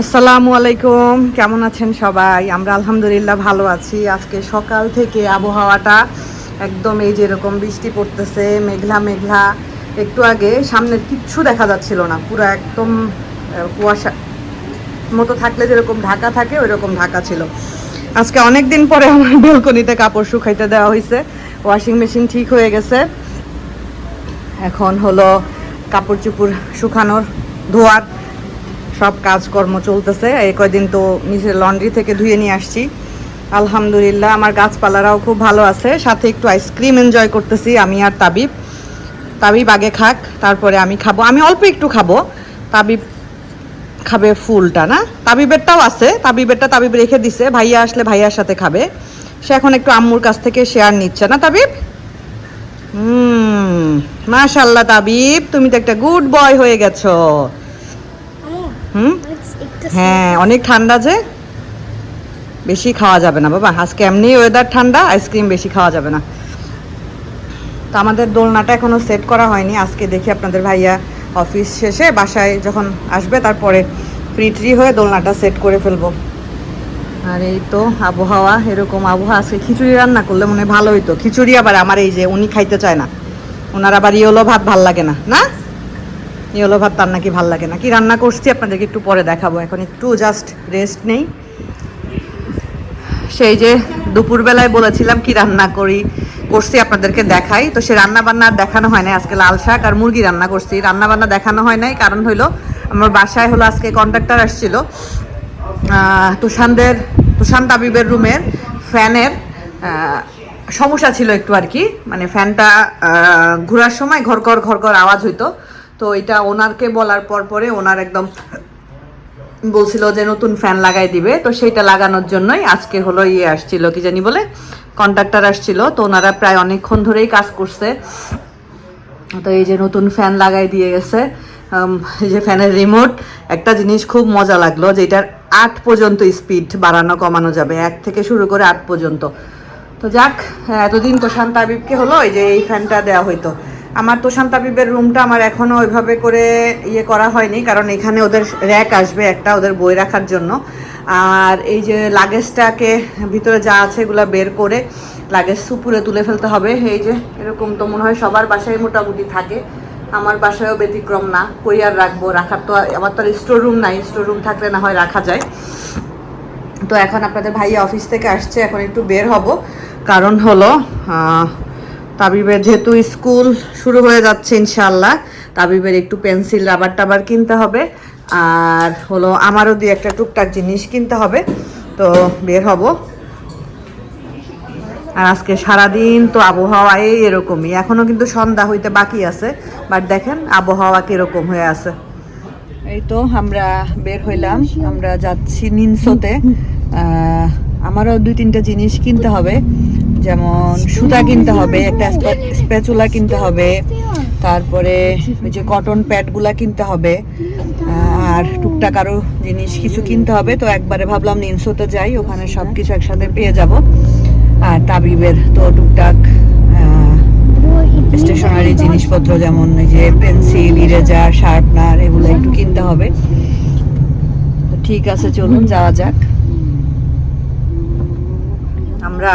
আসসালামু আলাইকুম। কেমন আছেন সবাই? আমরা আলহামদুলিল্লাহ ভালো আছি। আজকে সকাল থেকে আবহাওয়াটা একদম এই যেরকম বৃষ্টি পড়তেছে, মেঘলা মেঘলা। একটু আগে সামনের কিচ্ছু দেখা যাচ্ছিল না। পুরো একদম কুয়াশা মতো থাকলে যেরকম ঢাকা থাকে ওই রকম ঢাকা ছিল। আজকে অনেক দিন পরে আমার বেলকনিতে কাপড় শুকাইতে দেওয়া হয়েছে ওয়াশিং মেশিন ঠিক হয়ে গেছে। এখন হলো কাপড় চুপড় শুকানোর ধোয়ার সব কাজকর্ম চলতেছে। এই কয়দিন তো নিজের লন্ড্রি থেকে ধুয়ে নিয়ে আসছি। আলহামদুলিল্লাহ, আমার গাছপালারাও খুব ভালো আছে। সাথে একটু আইসক্রিম এনজয় করতেছি, আমি আর তাবিব। তাবিব আগে খাক, তারপরে আমি খাব। আমি অল্প একটু খাব। তাবিব খাবে ফুলটা, না? তাবিবেরটাও আছে। তাবিবেরটা তাবিব রেখে দিছে। ভাইয়া আসলে ভাইয়ার সাথে খাবে। সে এখন একটু আম্মুর কাছ থেকে শেয়ার নিচ্ছে, না তাবিব? হুম মাশাল্লাহ তাবিব, তুমি তো একটা গুড বয় হয়ে গেছো। হুম? হ্যাঁ অনেক ঠান্ডা যে। বেশি খাওয়া যাবে না, বাবা। আজকে এমনি ওয়েদার ঠান্ডা আইসক্রিম বেশি খাওয়া যাবে না। তো আমাদের দোলনাটা এখনও সেট করা হয়নি। আজকে দেখি আপনাদের ভাইয়া অফিস শেষে বাসায় যখন আসবে, তারপরে ফ্রি ট্রি হয়ে দোলনাটা সেট করে ফেলব। আর এই তো আবহাওয়া, এরকম আবহাওয়া। আজকে খিচুড়ি রান্না করলে মনে ভালো হইতো। খিচুড়ি আবার আমার এই যে, উনি খাইতে চায় না। ওনার আবার ইয়েলো ভাত ভালো লাগে না না? ইয়েলো ভাত তার নাকি ভালো লাগে না। কি রান্না করছি আপনাদেরকে একটু পরে দেখাবো। এখন একটু জাস্ট রেস্ট নেই। সেই যে দুপুরবেলায় বলেছিলাম কি রান্না করি, করছি আপনাদেরকে দেখাই। তো সে রান্না বান্না দেখানো হয় নাই। আজকে লাল শাক আর মুরগি রান্না করছি। রান্না বান্না দেখানো হয় নাই। কারণ হইল, আমার বাসায় হলো আজকে কন্ট্রাক্টর আসছিল। তুষানদের, তুষান তাবিবের রুমের ফ্যানের সমস্যা ছিল একটু আর কি। মানে ফ্যানটা ঘোরার সময় ঘর ঘর ঘর ঘর আওয়াজ হইতো। তো এটা ওনারকে বলার পর পরে ওনার একদম বলছিল যে নতুন ফ্যান লাগাই দিবে। তো সেইটা লাগানোর জন্যই আজকে হলো ইয়ে আসছিল, কি জানি বলে কন্ট্রাক্টর আসছিল। তো ওনারা প্রায় অনেকক্ষণ ধরেই কাজ করছে। তো এই যে নতুন ফ্যান লাগাই দিয়ে গেছে এই যে ফ্যানের রিমোট একটা জিনিস খুব মজা লাগল যে এটার আট পর্যন্ত স্পিড বাড়ানো, কমানো যাবে। এক থেকে শুরু করে আট পর্যন্ত। তো যাক, এতদিন তোষান তাবিবকে হলো, এই যে এই ফ্যানটা দেওয়া হইতো। আমার তোষান তাবিবের রুমটা আমার এখনও ওইভাবে করে ইয়ে করা হয়নি, কারণ এখানে ওদের র্যাক আসবে একটা ওদের বই রাখার জন্য। আর এই যে লাগেজটাকে ভিতরে যা আছে এগুলো বের করে লাগেজ সুপুরে তুলে ফেলতে হবে। এই যে এরকম তো মনে হয় সবার বাসায় মোটামুটি থাকে, আমার বাসায়ও ব্যতিক্রম না কই আর রাখব, রাখার তো আমার তো আর স্টোর রুম নাই স্টোর রুম থাকলে না হয় রাখা যায়। তো এখন আপনাদের ভাইয়া অফিস থেকে আসছে, এখন একটু বের হব, কারণ হলো তাবিবের যেহেতু স্কুল শুরু হয়ে যাচ্ছে ইনশাল্লাহ তাবিবের একটু পেন্সিল, রাবার টাবার কিনতে হবে। আর হলো আমারও দুই একটা টুকটাক জিনিস কিনতে হবে, তো বের হব। আর আজকে সারাদিন তো আবহাওয়া এই এরকমই, এখনও কিন্তু সন্ধ্যা হইতে বাকি আছে, বাট দেখেন আবহাওয়া কীরকম হয়ে আছে। এই তো আমরা বের হইলাম, আমরা যাচ্ছি নিনসোতে। আমারও দুই তিনটা জিনিস কিনতে হবে। যেমন সুতা কিনতে হবে, একটা স্প্যাচুলা কিনতে হবে, তারপরে ওই যে কটন প্যাডগুলা কিনতে হবে আর টুকটাক আরও জিনিস কিছু কিনতে হবে। তো একবারে ভাবলাম নিনসোতে যাই, ওখানে সব কিছু একসাথে পেয়ে যাব। আর তাবিবের তো টুকটাক স্টেশনারি জিনিসপত্র যেমন এই যে পেন্সিল ইরেজার শার্পনার এগুলো একটু কিনতে হবে। ঠিক আছে, চলুন যাওয়া যাক। আমরা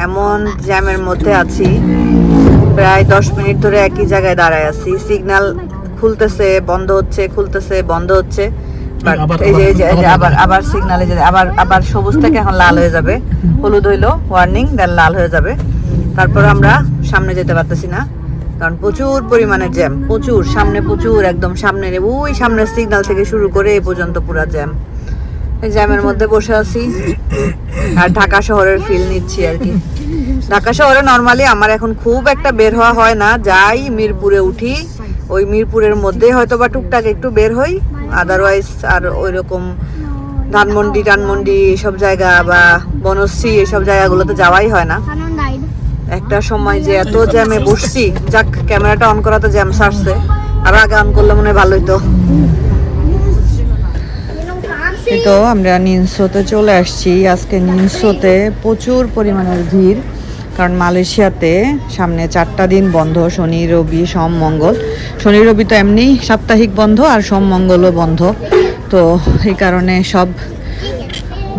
এমন জ্যামের মধ্যে আছি। প্রায় দশ মিনিট ধরে একই জায়গায় দাঁড়ায় আছি। সিগন্যাল খুলতেছে বন্ধ হচ্ছে খুলতেছে বন্ধ হচ্ছে। এই যে আবার- আবার সিগনালে যে আবার আবার সবুজ থেকে এখন লাল হয়ে যাবে। হলুদ হইল ওয়ার্নিং দেন লাল হয়ে যাবে। তারপর আমরা সামনে যেতে পারতেছি না। কারণ প্রচুর পরিমাণে জ্যাম প্রচুর সামনে প্রচুর একদম সামনে ওই সামনের সিগন্যাল থেকে শুরু করে এই পর্যন্ত পুরা জ্যাম। জ্যামের মধ্যে বসে আছি। আর ঢাকা শহরের ফিল নিচ্ছি আর কি। ঢাকা শহরে নর্মালি আমার এখন খুব একটা বের হওয়া হয় না। যাই মিরপুরে উঠি, ওই মিরপুরের মধ্যে হয়তো বা টুকটাক একটু বের হই। আদারওয়াইজ আর ওই রকম ধানমন্ডি, টানমন্ডি এসব জায়গা বা বনশ্রী এসব জায়গাগুলোতে যাওয়াই হয় না। একটা সময় যে এত জ্যামে বসছি। যাক, ক্যামেরাটা অন করা তো জ্যাম সারছে। আর আগে অন করলে মনে হয় ভালোই তো তো আমরা নিনসোতে চলে আসছি। আজকে নিনসোতে প্রচুর পরিমাণের ভিড়, কারণ মালয়েশিয়াতে সামনে চারটা দিন বন্ধ, শনি, রবি, সোম, মঙ্গল। শনি, রবি তো এমনি সাপ্তাহিক বন্ধ আর সোম, মঙ্গলও বন্ধ। তো এই কারণে সব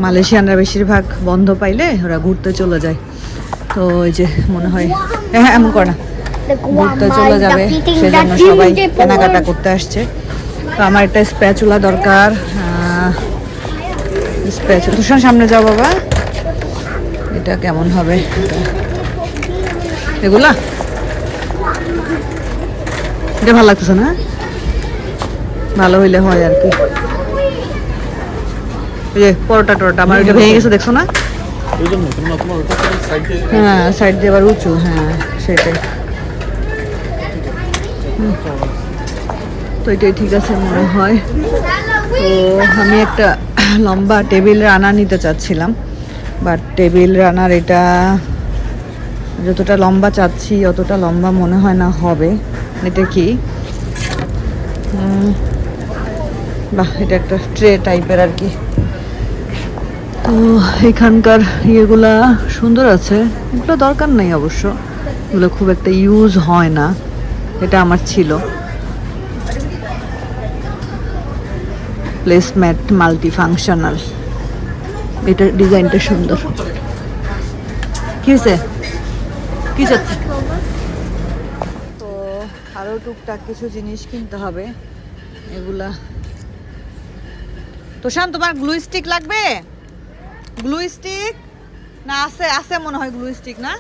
মালয়েশিয়ানরা বেশিরভাগ বন্ধ পাইলে ওরা ঘুরতে চলে যায়। তো ওই যে মনে হয় হ্যাঁ এমন করে না। ঘুরতে চলে যাবে, সেজন্য সবাই কেনাকাটা করতে আসছে। তো আমার একটা স্প্যাচুলা দরকার স্প্যাচুলা তুষার সামনে যাও বাবা। এটা কেমন হবে? এগুলা? এটা ভালো লাগতেছে না? ভালো হইলে হয় আর কি। যে পরোটা টরোটা, আমার এটা ভেঙে গেছে, দেখছ না? হ্যাঁ সাইড দিয়ে আবার উঁচু হ্যাঁ সেটাই। তো এটাই ঠিক আছে মনে হয়। তো আমি একটা লম্বা টেবিল রানা নিতে চাচ্ছিলাম বাট টেবিল রানার এটা যতটা লম্বা চাচ্ছি, অতটা লম্বা মনে হয় না হবে। এটা কি? বাহ, এটা একটা ট্রে টাইপের আর কি। তো এখানকার ইয়েগুলা সুন্দর আছে, এগুলো দরকার নেই অবশ্য। এগুলো খুব একটা ইউজ হয় না, এটা আমার ছিল। প্লেসম্যাট মাল্টি ফাংশনাল এটার ডিজাইনটা সুন্দর। কি কি চাচ্ছে তো আরও টুকটাক কিছু জিনিস কিনতে হবে। এগুলা। তোষান, তোমার গ্লু স্টিক লাগবে? গ্লু স্টিক না, আছে আছে মনে হয় গ্লু স্টিক না?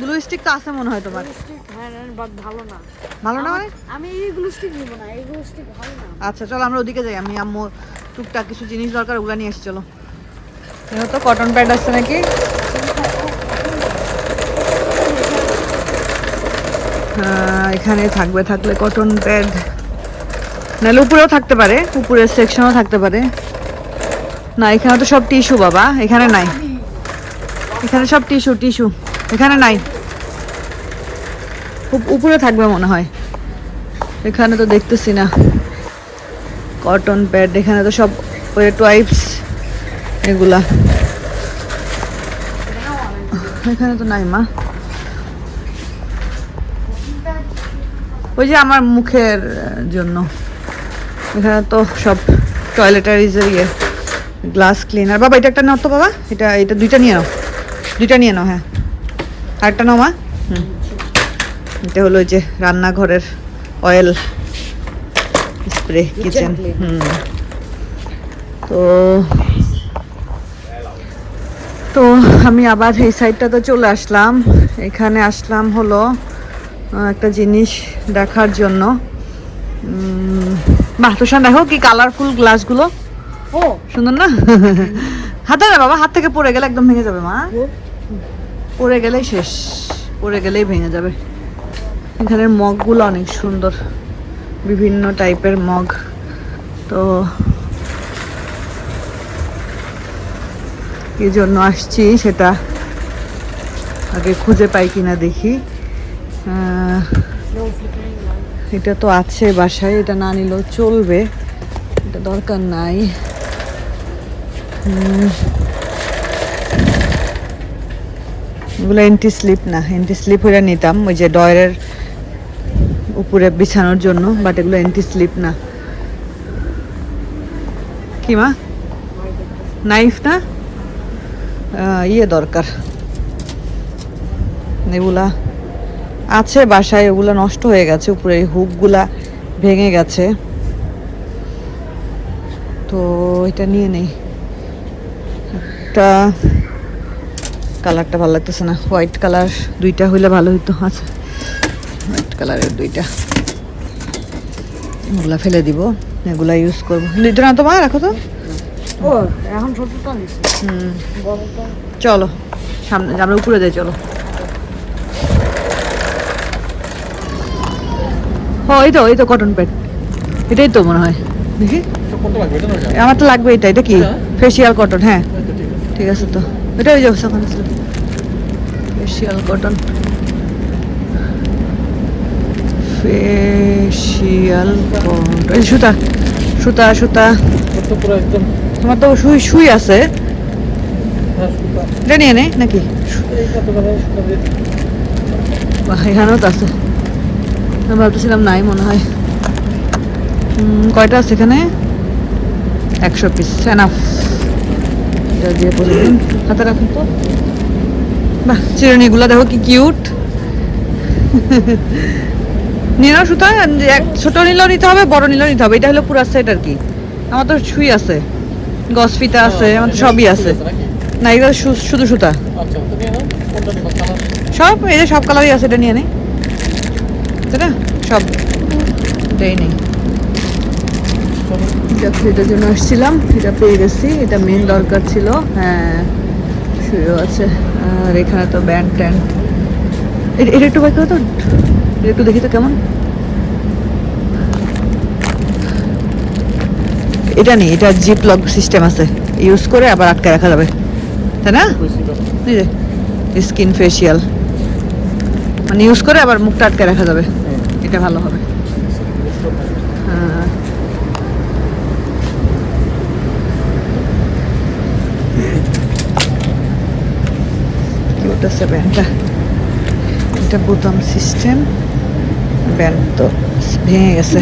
গ্লু স্টিক তো আছে মনে হয় তোমার। হ্যাঁ ভালো না। ভালো না মানে? আমি এইগুলো স্টিক নিব না এইগুলো স্টিক ভালো না। আচ্ছা চলো আমরা ওদিকে যাই আমি আম্মু টুকটাক কিছু জিনিস দরকার ওগুলা নিয়ে এসছি চলো। এখানে তো কটন প্যাড আছে নাকি? হ্যাঁ, এখানে থাকবে থাকলে কটন প্যাড নাহলে উপরেও থাকতে পারে উপরের সেকশনও থাকতে পারে। না এখানে তো সব টিস্যু বাবা এখানে নাই। এখানে সব টিস্যু টিস্যু এখানে নাই। উপ- উপরে থাকবে মনে হয়। এখানে তো দেখতেছি না। কটন প্যাড এখানে তো সব ওয়েট ওয়াইপস এগুলা। এখানে তো নাই মা। ওই যে আমার মুখের জন্য। এখানে তো সব টয়লেটারিজের ইয়ে গ্লাস ক্লিনার বাবা, এটা একটা নাও তো বাবা। এটা এটা দুইটা নিয়ে নাও। দুইটা নিয়ে নাও হ্যাঁ। আরেকটা নাও মা। হুম এটা হলো যে রান্নাঘরের অয়েল স্প্রে কিচেন হুম। তো তো আমি আবার এই সাইডটাতে চলে আসলাম। এখানে আসলাম হলো একটা জিনিস দেখার জন্য। বাহ তোষান দেখো কি কালারফুল গ্লাসগুলো ও। সুন্দর না? হাতে না বাবা হাত থেকে পড়ে গেলে একদম ভেঙে যাবে মা। পড়ে গেলেই শেষ, পড়ে গেলেই ভেঙে যাবে। এখানের মগগুলো অনেক সুন্দর, বিভিন্ন টাইপের মগ। তো এই জন্য আসছি সেটা আগে খুঁজে পাই কিনা দেখি। এটা তো আছে বাসায়, এটা না নিলেও চলবে, এটা দরকার নাই হুম। এগুলো এন্টি স্লিপ না এন্টি স্লিপ হয়ে নিতাম, ওই যে ডয়ের উপরে বিছানোর জন্য বাট এগুলো এন্টি স্লিপ না। কি মা? নাইফ না? ইয়ে দরকার। এগুলা আছে বাসায়, ওগুলা নষ্ট হয়ে গেছে, উপরে হুকগুলা ভেঙে গেছে। তো এটা নিয়ে নেই। একটা কালারটা ভালো লাগতেছে না। হোয়াইট কালার দুইটা হইলে ভালো হইতো। আচ্ছা হোয়াইট কালারের দুইটা। এগুলা ফেলে দিব এগুলা ইউজ করব। দুইটা না তোমার রাখো তো। ও এখন হুম। চলো সামনে আমরা উপরে যাই চলো। ও এই তো এই তো কটন প্যাড এটাই তো মনে হয়। দেখি। আমার তো লাগবে এটা এটা কি? ফেসিয়াল কটন হ্যাঁ। ঠিক আছে ঠিক আছে তো। এটা ওই যে ওখানে ছিল কটন কটন সুতা সুতা সুতা। তোমার তো সুই সুই আছে। হ্যাঁ, এটা নিয়ে নেই নাকি? মানে এখানেও তো আছে। আমি ভাবতেছিলাম নাই মনে হয়। কয়টা আছে এখানে? একশো পিস এনাফ এটা দিয়ে প্রতিদিন হাতে রাখুন তো। বাহ চিরুনিগুলো দেখো কি কিউট নাও সুতা যে এক ছোট নিলেও নিতে হবে বড় নিলেও নিতে হবে। এটা হলো পুরা সেট আর কি। আমার তো সুই আছে। গস ফিতা আছে আমার তো সবই আছে? না এগুলো শুধু সুতা। আচ্ছা সব এই যে সব কালারই আছে এটা নিয়ে নেই সেটা সব। এটাই নেই। এটা এটার জন্য আসছিলাম। এটা পেয়ে গেছি। এটা মেন দরকার ছিল। হ্যাঁ শুয়েও আছে। আর এখানে তো ব্যান্ড ট্যান্ড এটা একটু বাইক তো। এটা একটু দেখি তো কেমন। এটা নেই। এটা জিপ লক সিস্টেম আছে। ইউজ করে আবার আটকে রাখা যাবে। তাই না? স্কিন ফেসিয়াল মানে ইউজ করে আবার মুখটা আটকে রাখা যাবে। এটা ভালো হবে। হ্যাঁ। আছে ব্যান্ডটা এটা বোতাম সিস্টেম। ব্যান্ড তো ভেঙে গেছে।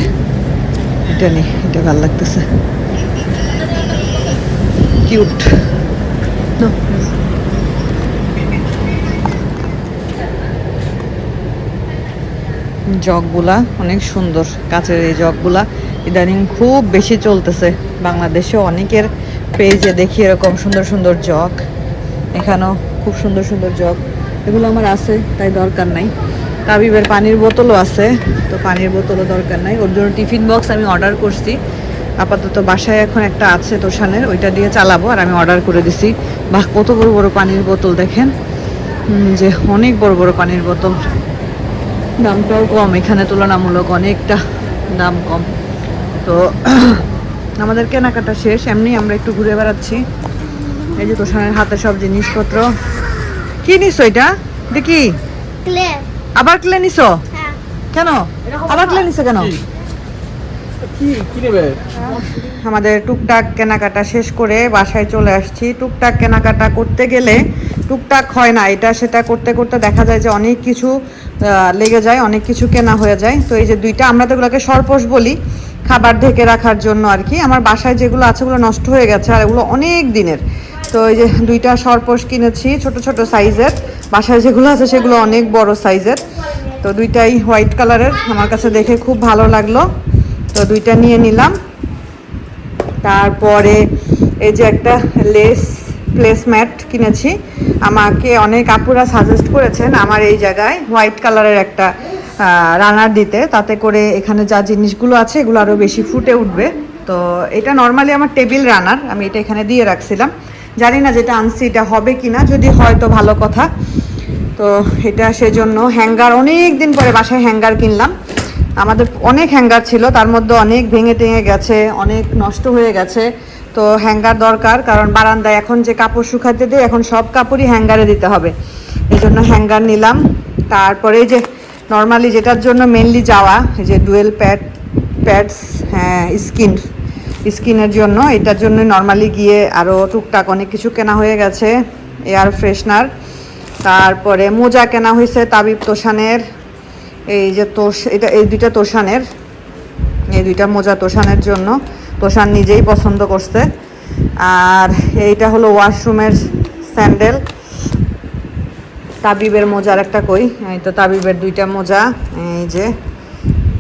এটা নেই এটা ভালো লাগতেছে। কিউট। জগগুলা অনেক সুন্দর কাচের এই জগগুলা। ইদানিং খুব বেশি চলতেছে। বাংলাদেশে অনেকের পেজে দেখি এরকম সুন্দর সুন্দর জগ। এখানেও খুব সুন্দর সুন্দর জগ। এগুলো আমার আছে, তাই দরকার নাই। তাবিবের পানির বোতলও আছে, তো পানির বোতলও দরকার নাই। ওর জন্য টিফিন বক্স আমি অর্ডার করছি। আপাতত বাসায় এখন একটা আছে তোষানের, ওইটা দিয়ে চালাবো, আর আমি অর্ডার করে দিছি। বাহ, কত বড় বড় পানির বোতল, দেখেন। যে অনেক বড় বড় পানির বোতল। দামটাও কম, এখানে তুলনামূলক অনেকটা দাম কম। তো আমাদের কেনাকাটা শেষ, এমনি আমরা একটু ঘুরে বেড়াচ্ছি। এই যে তোষানের হাতে সব জিনিসপত্র। কি নিছো এটা? এটা কি? ক্লে আবার ক্লে নিছো? হ্যাঁ। কেন? আবার ক্লে নিছো কেন? কি? কি কি নেবে? আমাদের টুকটাক কেনাকাটা শেষ করে বাসায় চলে আসছি। টুকটাক কেনাকাটা করতে গেলে টুকটাক হয় না। এটা সেটা করতে করতে দেখা যায় যে অনেক কিছু লেগে যায় অনেক কিছু কেনা হয়ে যায়। তো এই যে দুইটা আমরা তো এগুলোকে সরপোষ বলি খাবার ঢেকে রাখার জন্য আর কি। আমার বাসায় যেগুলো আছে ওগুলো নষ্ট হয়ে গেছে আর এগুলো অনেক দিনের। তো এই যে দুইটা সরপোষ কিনেছি, ছোট ছোট সাইজের। বাসায় যেগুলো আছে সেগুলো অনেক বড় সাইজের। তো দুইটাই হোয়াইট কালারের। আমার কাছে দেখে খুব ভালো লাগল। তো দুইটা নিয়ে নিলাম। তারপরে এই যে একটা লেস প্লেসম্যাট কিনেছি। আমাকে অনেক আপুরা সাজেস্ট করেছেন আমার এই জায়গায় হোয়াইট কালারের একটা রানার দিতে। তাতে করে এখানে যা জিনিসগুলো আছে এগুলো আরও বেশি ফুটে উঠবে। তো এটা নর্মালি আমার টেবিল রানার। আমি এটা এখানে দিয়ে রাখছিলাম। জানি না যেটা আনছি, এটা হবে কি না যদি হয় তো ভালো কথা। তো এটা সেজন্য হ্যাঙ্গার অনেক দিন পরে বাসায় হ্যাঙ্গার কিনলাম। আমাদের অনেক হ্যাঙ্গার ছিল, তার মধ্যে অনেক ভেঙে টেঙে গেছে, অনেক নষ্ট হয়ে গেছে। তো হ্যাঙ্গার দরকার, কারণ বারান্দায় এখন যে কাপড় শুকাতে দিই, এখন সব কাপড়ই হ্যাঙ্গারে দিতে হবে। এই জন্য হ্যাঙ্গার নিলাম। তারপরে যে নর্মালি যেটার জন্য মেনলি যাওয়া যে ডুয়েল প্যাড প্যাডস হ্যাঁ স্কিন স্কিনের জন্য, এটার জন্য নর্মালি গিয়ে আরও টুকটাক অনেক কিছু কেনা হয়ে গেছে এয়ার ফ্রেশনার তারপরে মোজা কেনা হয়েছে তাবিব তোষানের, এই যে তোষ, এটা, এই দুইটা তোষানের, এই দুইটা মোজা তোষানের জন্য, তোষান নিজেই পছন্দ করছে। আর এইটা হলো ওয়াশরুমের স্যান্ডেল, তাবিবের মোজার একটা কই, এই তো তাবিবের দুইটা মোজা, এই যে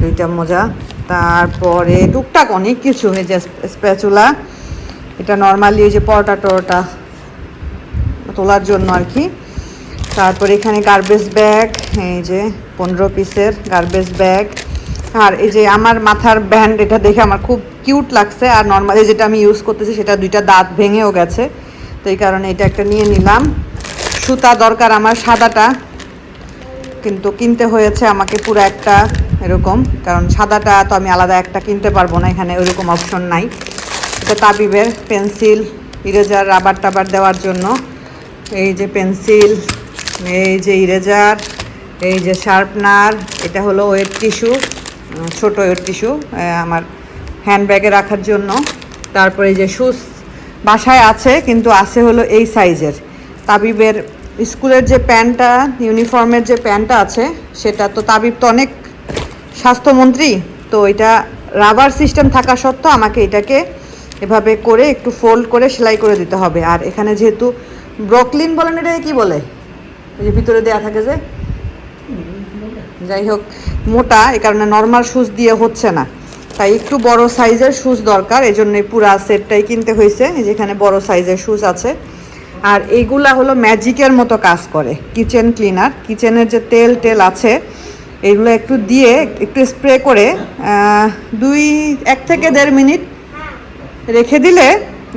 দুইটা মোজা। তারপরে টুকটাক অনেক কিছু যে স্প্যাচুলা। এটা নর্মালি এই যে পরোটা টরোটা তোলার জন্য আর কি। তারপরে এখানে গার্বেজ ব্যাগ এই যে পনেরো পিসের গার্বেজ ব্যাগ আর এই যে আমার মাথার ব্যান্ড এটা দেখে আমার খুব কিউট লাগছে। আর নর্মালি যেটা আমি ইউজ করতেছি, সেটা দুইটা দাঁত ভেঙেও গেছে। তো এই কারণে এটা একটা নিয়ে নিলাম। সুতা দরকার আমার সাদাটা। কিন্তু কিনতে হয়েছে আমাকে পুরো একটা এরকম, কারণ সাদাটা তো আমি আলাদা একটা কিনতে পারব না, এখানে ওইরকম অপশন নাই। এটা তাবিবের পেন্সিল, ইরেজার, রাবার টাবার দেওয়ার জন্য। এই যে পেন্সিল, এই যে ইরেজার, এই যে শার্পনার, এটা হলো ওয়েট টিস্যু ছোট ওয়েট টিস্যু আমার হ্যান্ডব্যাগে রাখার জন্য। তারপরে এই যে শুজ বাসায় আছে, কিন্তু আছে হলো এই সাইজের। তাবিবের স্কুলের যে প্যান্টটা, ইউনিফর্মের যে প্যান্টটা আছে, সেটা তো তাবিব তো অনেক স্বাস্থ্যমন্ত্রী, তো এটা রাবার সিস্টেম থাকা সত্ত্বেও আমাকে এটাকে এভাবে করে একটু ফোল্ড করে সেলাই করে দিতে হবে। আর এখানে যেহেতু ব্রকলিন বলেন এটা কি বলে? ওই যে ভিতরে দেওয়া থাকে যে? যাই হোক, মোটা এই কারণে নর্মাল শুজ দিয়ে হচ্ছে না। তাই একটু বড় সাইজের শুজ দরকার এই জন্য পুরা সেটটাই কিনতে হয়েছে। যেখানে বড় সাইজের শুজ আছে। আর এইগুলা হলো ম্যাজিকের মতো কাজ করে কিচেন ক্লিনার কিচেনের যে তেল টেল আছে এগুলো একটু দিয়ে একটু স্প্রে করে দুই, এক থেকে দেড় মিনিট রেখে দিলে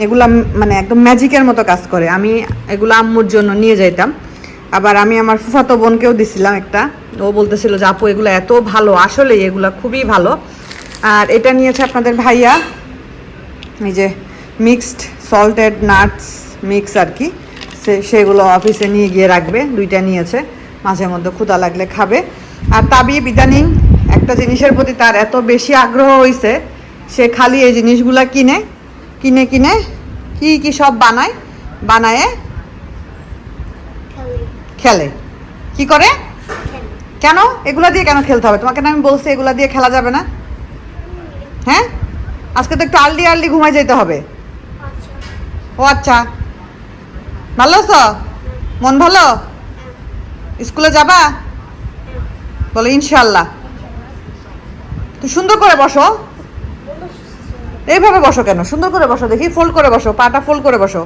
এগুলা মানে একদম ম্যাজিকের মতো কাজ করে। আমি এগুলো আম্মুর জন্য নিয়ে যাইতাম। আবার আমি আমার ফুফাতো বোনকেও দিছিলাম একটা। ও বলতেছিল যে, আপু, এগুলো এত ভালো। আসলেই এগুলো খুবই ভালো। আর এটা নিয়েছে আপনাদের ভাইয়া, এই যে মিক্সড সল্টেড নাটস মিক্স আর কি। সে, সেগুলো অফিসে নিয়ে গিয়ে রাখবে। দুইটা নিয়েছে। মাঝে মধ্যে ক্ষুদা লাগলে খাবে। আর তাবি বিদানিং একটা জিনিসের প্রতি তার এত বেশি আগ্রহ হয়েছে সে খালি এই জিনিসগুলা কিনে কিনে কিনে কি কি সব বানায় বানায় খেলে। কি করে? কেন? এগুলা দিয়ে কেন খেলতে হবে? তোমাকে না আমি বলছি এগুলা দিয়ে খেলা যাবে না? হ্যাঁ? আজকে তো একটু আর্লি আর্লি ঘুমাই যেতে হবে। ও আচ্ছা। ভালো আছো? মন ভালো? স্কুলে যাবা? বলো ইনশাল্লাহ তুই সুন্দর করে বসো। এইভাবে বসো কেন? সুন্দর করে বসো দেখি ফোল্ড করে বসো পাটা ফোল্ড করে বসো।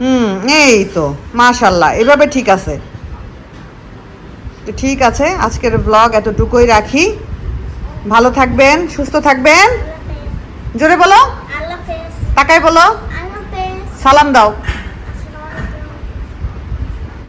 হুম এই তো মাশাল্লাহ এভাবে ঠিক আছে। তো ঠিক আছে আজকের ব্লগ এতটুকুই রাখি। ভালো থাকবেন সুস্থ থাকবেন। জোরে বলো। টাকায় বলো। সালাম দাও।